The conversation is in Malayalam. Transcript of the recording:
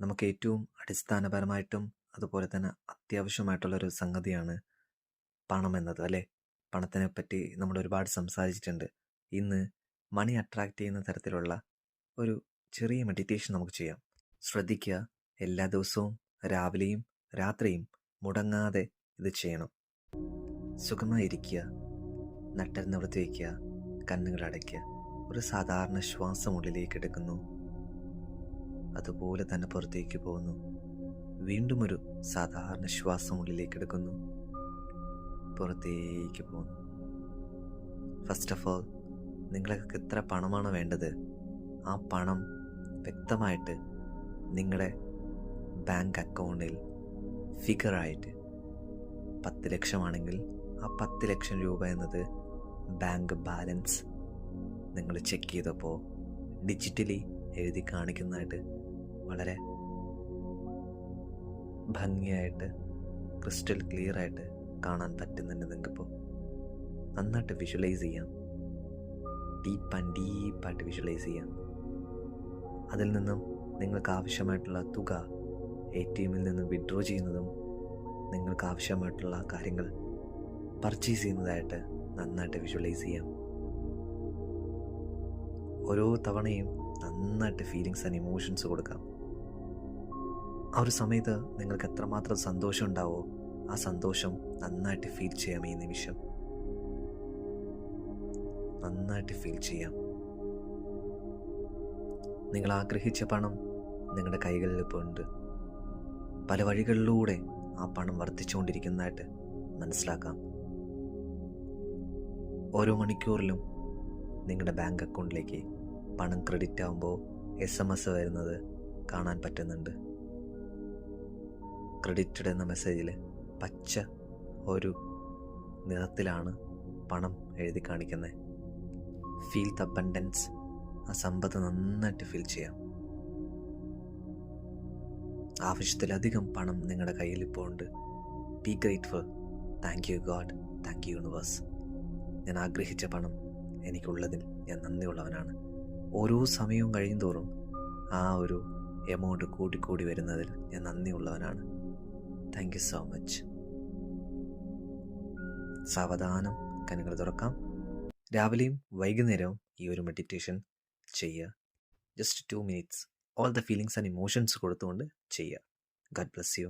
നമുക്ക് ഏറ്റവും അടിസ്ഥാനപരമായിട്ടും അതുപോലെ തന്നെ അത്യാവശ്യമായിട്ടുള്ളൊരു സംഗതിയാണ് പണം എന്നത് അല്ലേ? പണത്തിനെ പറ്റി നമ്മൾ ഒരുപാട് സംസാരിച്ചിട്ടുണ്ട്. ഇന്ന് മണി അട്രാക്റ്റ് ചെയ്യുന്ന തരത്തിലുള്ള ഒരു ചെറിയ മെഡിറ്റേഷൻ നമുക്ക് ചെയ്യാം. ശ്രദ്ധിക്കുക എല്ലാ ദിവസവും രാവിലെയും രാത്രിയും മുടങ്ങാതെ ഇത് ചെയ്യണം. സുഖമായിരിക്കുക നട്ടരുന്ന് വൃത്തി വയ്ക്കുക കണ്ണുകൾ അടയ്ക്കുക. ഒരു സാധാരണ ശ്വാസം ഉള്ളിലേക്ക് എടുക്കുന്നു. അതുപോലെ തന്നെ പുറത്തേക്ക് പോകുന്നു. വീണ്ടും ഒരു സാധാരണ ശ്വാസം ഉള്ളിലേക്ക് എടുക്കുന്നു. പുറത്തേക്ക് പോകുന്നു. ഫസ്റ്റ് ഓഫ് ഓൾ നിങ്ങൾക്ക് എത്ര പണമാണ് വേണ്ടത്? ആ പണം വ്യക്തമായിട്ട് നിങ്ങളുടെ ബാങ്ക് അക്കൗണ്ടിൽ ഫിഗറായിട്ട് പത്ത് ലക്ഷമാണെങ്കിൽ ആ പത്ത് ലക്ഷം രൂപ എന്നത് ബാങ്ക് ബാലൻസ് നിങ്ങൾ ചെക്ക് ചെയ്തപ്പോൾ ഡിജിറ്റലി എഴുതി കാണിക്കുന്നതായിട്ട് വളരെ ഭംഗിയായിട്ട് ക്രിസ്റ്റൽ ക്ലിയർ ആയിട്ട് കാണാൻ പറ്റുന്നുണ്ട് നിങ്ങൾക്കിപ്പോൾ. നന്നായിട്ട് വിഷ്വലൈസ് ചെയ്യാം. ഡീപ്പ് ആൻഡ് ഡീപ്പായിട്ട് വിഷ്വലൈസ് ചെയ്യാം. അതിൽ നിന്നും നിങ്ങൾക്ക് ആവശ്യമായിട്ടുള്ള തുക എ ടി എമ്മിൽ നിന്ന് വിഡ്രോ ചെയ്യുന്നതും നിങ്ങൾക്ക് ആവശ്യമായിട്ടുള്ള കാര്യങ്ങൾ പർച്ചേസ് ചെയ്യുന്നതായിട്ട് നന്നായിട്ട് വിഷ്വലൈസ് ചെയ്യാം. ഓരോ തവണയും നന്നായിട്ട് ഫീലിങ്സ് ആൻഡ് ഇമോഷൻസ് കൊടുക്കാം. ആ ഒരു സമയത്ത് നിങ്ങൾക്ക് എത്രമാത്രം സന്തോഷം ഉണ്ടാവോ ആ സന്തോഷം നന്നായിട്ട് ഫീൽ ചെയ്യാം ഈ നിമിഷം. നന്നായിട്ട് ഫീൽ ചെയ്യാം. നിങ്ങൾ ആഗ്രഹിച്ച പണം നിങ്ങളുടെ കൈകളിൽ ഇപ്പോൾ ഉണ്ട്. പല വഴികളിലൂടെ ആ പണം വർദ്ധിച്ചുകൊണ്ടിരിക്കുന്നതായിട്ട് മനസ്സിലാക്കാം. ഓരോ മണിക്കൂറിലും നിങ്ങളുടെ ബാങ്ക് അക്കൗണ്ടിലേക്ക് പണം ക്രെഡിറ്റ് ആകുമ്പോൾ എസ് എം എസ് വരുന്നത് കാണാൻ പറ്റുന്നുണ്ട്. ക്രെഡിറ്റഡ് എന്ന മെസ്സേജിൽ പച്ച ഒരു നിറത്തിലാണ് പണം എഴുതി കാണിക്കുന്നത് ഫീൽ ദ അബൻഡൻസ് ആ സമ്പത്ത് നന്നായിട്ട് ഫീൽ ചെയ്യാം. ആവശ്യത്തിലധികം പണം നിങ്ങളുടെ കയ്യിൽ ഇപ്പോൾ ഉണ്ട്. Be grateful thank you God thank you universe ഞാൻ ആഗ്രഹിച്ച പണം എനിക്കുള്ളതിൽ ഞാൻ നന്ദിയുള്ളവനാണ്. ഓരോ സമയവും കഴിയുന്തോറും ആ ഒരു എമൗണ്ട് കൂടിക്കൂടി വരുന്നതിൽ ഞാൻ നന്ദിയുള്ളവനാണ്. താങ്ക് യു സോ മച്ച് സാവധാനം കനുകൾ തുറക്കാം. രാവിലെയും വൈകുന്നേരവും ഈ ഒരു മെഡിറ്റേഷൻ ചെയ്യുക. Just two minutes all the feelings and emotions കൊടുത്തുകൊണ്ട് ചെയ്യുക. Garh bless you